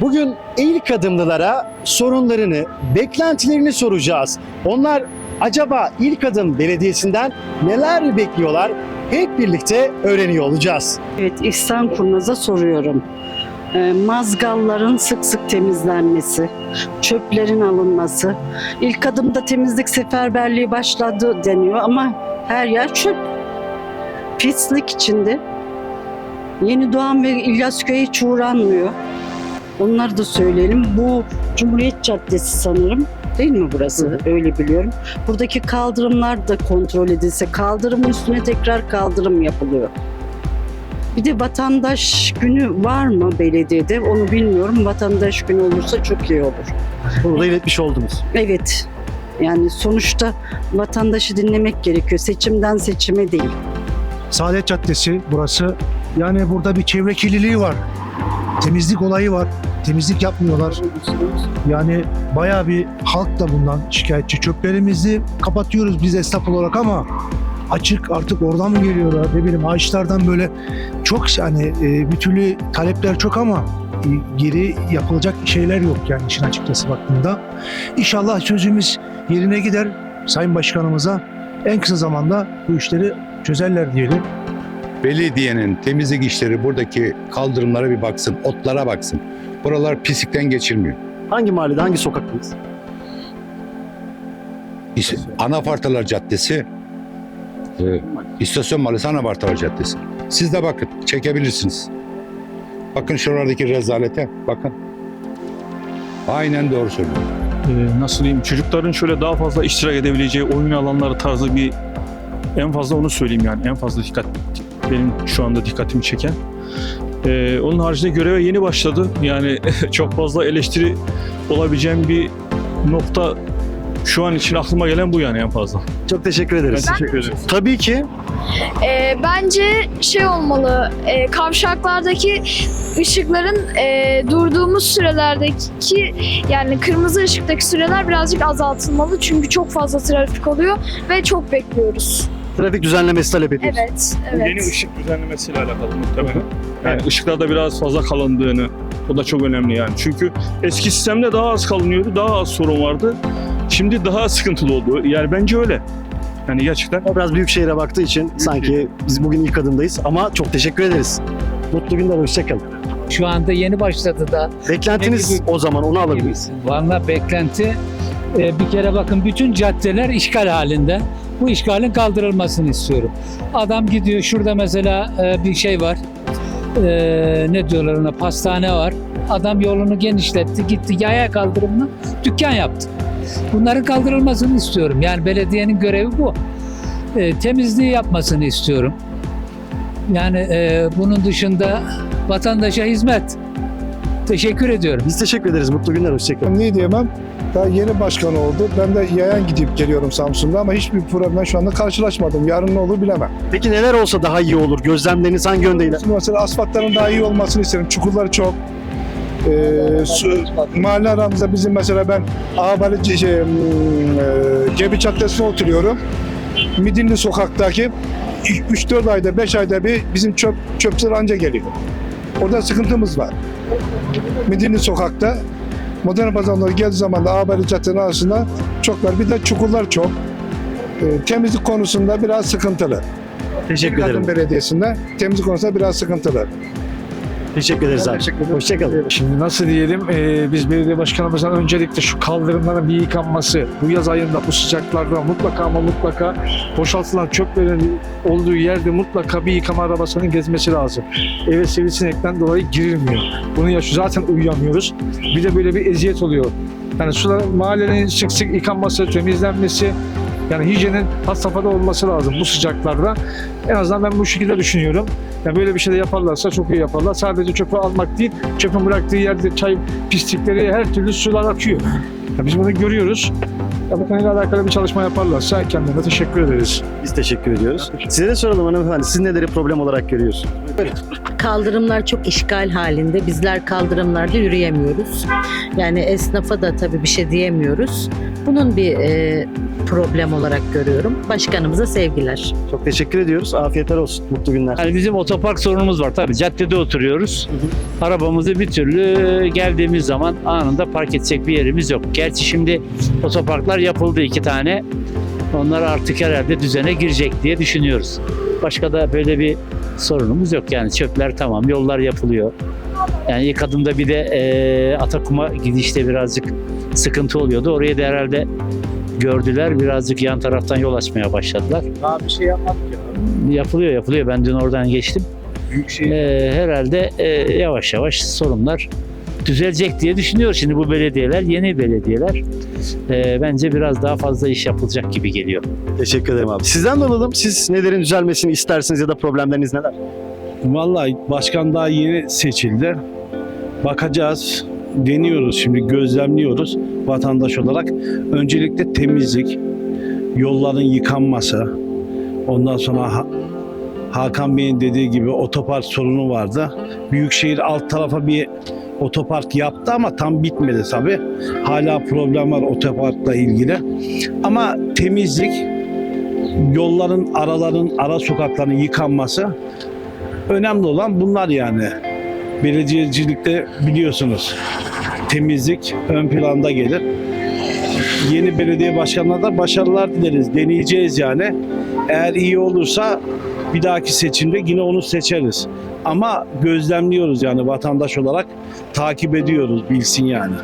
Bugün ilk adımlılara sorunlarını, beklentilerini soracağız. Onlar acaba ilk adım belediyesinden neler bekliyorlar? Hep birlikte öğreniyor olacağız. Evet, İhsan Kurnaz'a soruyorum. Ee, mazgalların sık sık temizlenmesi, çöplerin alınması. İlk adımda temizlik seferberliği başladı deniyor ama her yer çöp. Pislik içinde. Yeni Doğan ve İlyasköy'e hiç uğranmıyor. Onları da söyleyelim. Bu Cumhuriyet Caddesi sanırım. Değil mi burası? Öyle biliyorum. Buradaki kaldırımlar da kontrol edilse, kaldırımın üstüne tekrar kaldırım yapılıyor. Bir de vatandaş günü var mı belediyede? Onu bilmiyorum. Vatandaş günü olursa çok iyi olur. Bunu da iletmiş oldunuz. Evet. Yani sonuçta vatandaşı dinlemek gerekiyor. Seçimden seçime değil. Saadet Caddesi burası. Yani burada bir çevre kirliliği var. Temizlik olayı var. Temizlik yapmıyorlar. Yani bayağı bir halk da bundan şikayetçi. Çöplerimizi kapatıyoruz biz esnaf olarak ama açık artık oradan mı geliyorlar ne bileyim ağaçlardan böyle çok hani e, bir türlü talepler çok ama e, geri yapılacak şeyler yok yani işin açıkçası baktığında. İnşallah sözümüz yerine gider Sayın Başkanımıza en kısa zamanda bu işleri çözerler diyelim. Belediyenin temizlik işleri buradaki kaldırımlara bir baksın, otlara baksın. Buralar pislikten geçilmiyor. Hangi mahallede, hangi sokaktayız? İs- Anafartalar Caddesi, e, İstasyon Mahallesi Anafartalar Caddesi. Siz de bakın, çekebilirsiniz. Bakın şuralardaki rezalete, bakın. Aynen doğru söylüyor. Ee, nasıl diyeyim çocukların şöyle daha fazla iştirak edebileceği oyun alanları tarzı bir en fazla onu söyleyeyim yani en fazla dikkat benim şu anda dikkatimi çeken. Ee, onun haricinde göreve yeni başladı. Yani çok fazla eleştiri olabileceğim bir nokta şu an için aklıma gelen bu yani en fazla. Çok teşekkür Ben ederiz. teşekkür ederim. Tabii ki Ee, bence şey olmalı, e, kavşaklardaki ışıkların e, durduğumuz sürelerdeki yani kırmızı ışıktaki süreler birazcık azaltılmalı çünkü çok fazla trafik oluyor ve çok bekliyoruz. Trafik düzenlemesi talep ediyoruz. Evet, Bu evet. Yeni ışık düzenlemesiyle alakalı muhtemelen. Yani ışıklarda biraz fazla kalındığını o da çok önemli yani. Çünkü eski sistemde daha az kalınıyordu, daha az sorun vardı. Şimdi daha sıkıntılı oldu. Yani bence öyle. Yani gerçekten O biraz büyük şehire baktığı için sanki biz bugün ilk adımdayız ama çok teşekkür ederiz. Mutlu günler, hoşçakalın. Şu anda yeni başladı da. Beklentiniz o zaman onu alabiliriz. Valla beklenti e, bir kere bakın bütün caddeler işgal halinde. Bu işgalin kaldırılmasını istiyorum. Adam gidiyor şurada mesela e, bir şey var. E, ne diyorlar ona pastane var. Adam yolunu genişletti gitti yaya kaldırımına dükkan yaptı. Bunların kaldırılmasını istiyorum. Yani belediyenin görevi bu. E, temizliği yapmasını istiyorum. Yani e, bunun dışında vatandaşa hizmet. Teşekkür ediyorum. Biz teşekkür ederiz. Mutlu günler, hoşçakalın. Ne diyemem? Daha yeni başkan oldu. Ben de yayan gidip geliyorum Samsun'da ama hiçbir problemle şu anda karşılaşmadım. Yarın ne olur bilemem. Peki neler olsa daha iyi olur? Gözlemleriniz hangi? Şimdi mesela asfaltların daha iyi olmasını isterim. Çukurları çok. Ee, su, mahalle aramızda bizim mesela ben Ağabey şey, hmm, e, Cebi Caddesi'ne oturuyorum. Midilli sokaktaki 3-4 ayda 5 ayda bir bizim çöp çöpler anca geliyor. Orada sıkıntımız var. Midilli sokakta modern pazarları geldiği zaman da Ağabey Caddesi'nin arasında çok var. Bir de çukurlar çok. Ee, temizlik konusunda biraz sıkıntılı. Teşekkür Kadın ederim. Belediyesi'nde temizlik konusunda biraz sıkıntılı. Teşekkür ederiz abi. Hoşçakalın. Şimdi nasıl diyelim e, biz belediye başkanımızdan öncelikle şu kaldırımların bir yıkanması bu yaz ayında bu sıcaklarda mutlaka ama mutlaka boşaltılan çöplerin olduğu yerde mutlaka bir yıkama arabasının gezmesi lazım. Eve sivrisinekten dolayı girilmiyor. Bunu yaş zaten uyuyamıyoruz. Bir de böyle bir eziyet oluyor. Yani sular mahallenin sık sık yıkanması, temizlenmesi yani hijyenin had safhada olması lazım bu sıcaklarda. En azından ben bu şekilde düşünüyorum. Yani böyle bir şey de yaparlarsa çok iyi yaparlar. Sadece çöpü almak değil, çöpün bıraktığı yerde çay pislikleri her türlü sular akıyor. Ya biz bunu görüyoruz. Ya bu konuyla alakalı bir çalışma yaparlarsa kendilerine teşekkür ederiz. Biz teşekkür ediyoruz. Size de soralım hanımefendi. Siz neleri problem olarak görüyorsunuz? Kaldırımlar çok işgal halinde. Bizler kaldırımlarda yürüyemiyoruz. Yani esnafa da tabii bir şey diyemiyoruz. Bunun bir e, problem olarak görüyorum. Başkanımıza sevgiler. Çok teşekkür ediyoruz. Afiyetler olsun. Mutlu günler. Yani bizim otopark sorunumuz var tabii. Caddede oturuyoruz. Arabamızı bir türlü geldiğimiz zaman anında park edecek bir yerimiz yok. Gerçi şimdi otoparklar yapıldı iki tane. Onlar artık herhalde düzene girecek diye düşünüyoruz. Başka da böyle bir sorunumuz yok. Yani çöpler tamam, yollar yapılıyor. Yani ilk adımda bir de eee Atakum'a gidişte birazcık sıkıntı oluyordu. Oraya da herhalde gördüler. Birazcık yan taraftan yol açmaya başladılar. Daha bir şey yapmadık ya. Yapılıyor yapılıyor. Ben dün oradan geçtim. Büyükşehir Ee, herhalde e, yavaş yavaş sorunlar düzelecek diye düşünüyoruz. Şimdi bu belediyeler yeni belediyeler. Ee, bence biraz daha fazla iş yapılacak gibi geliyor. Teşekkür ederim abi. Sizden de alalım. Siz nelerin düzelmesini istersiniz ya da problemleriniz neler? Vallahi başkan daha yeni seçildi. Bakacağız, deniyoruz şimdi, gözlemliyoruz vatandaş olarak. Öncelikle temizlik, yolların yıkanması, ondan sonra Ha- Hakan Bey'in dediği gibi otopark sorunu vardı. Büyükşehir alt tarafa bir otopark yaptı ama tam bitmedi tabii. Hala problem var otoparkla ilgili. Ama temizlik, yolların, araların, ara sokakların yıkanması Önemli olan bunlar yani. Belediyecilikte biliyorsunuz temizlik ön planda gelir. Yeni belediye başkanına da başarılar dileriz. Deneyeceğiz yani. Eğer iyi olursa bir dahaki seçimde yine onu seçeriz. Ama gözlemliyoruz yani vatandaş olarak takip ediyoruz bilsin yani.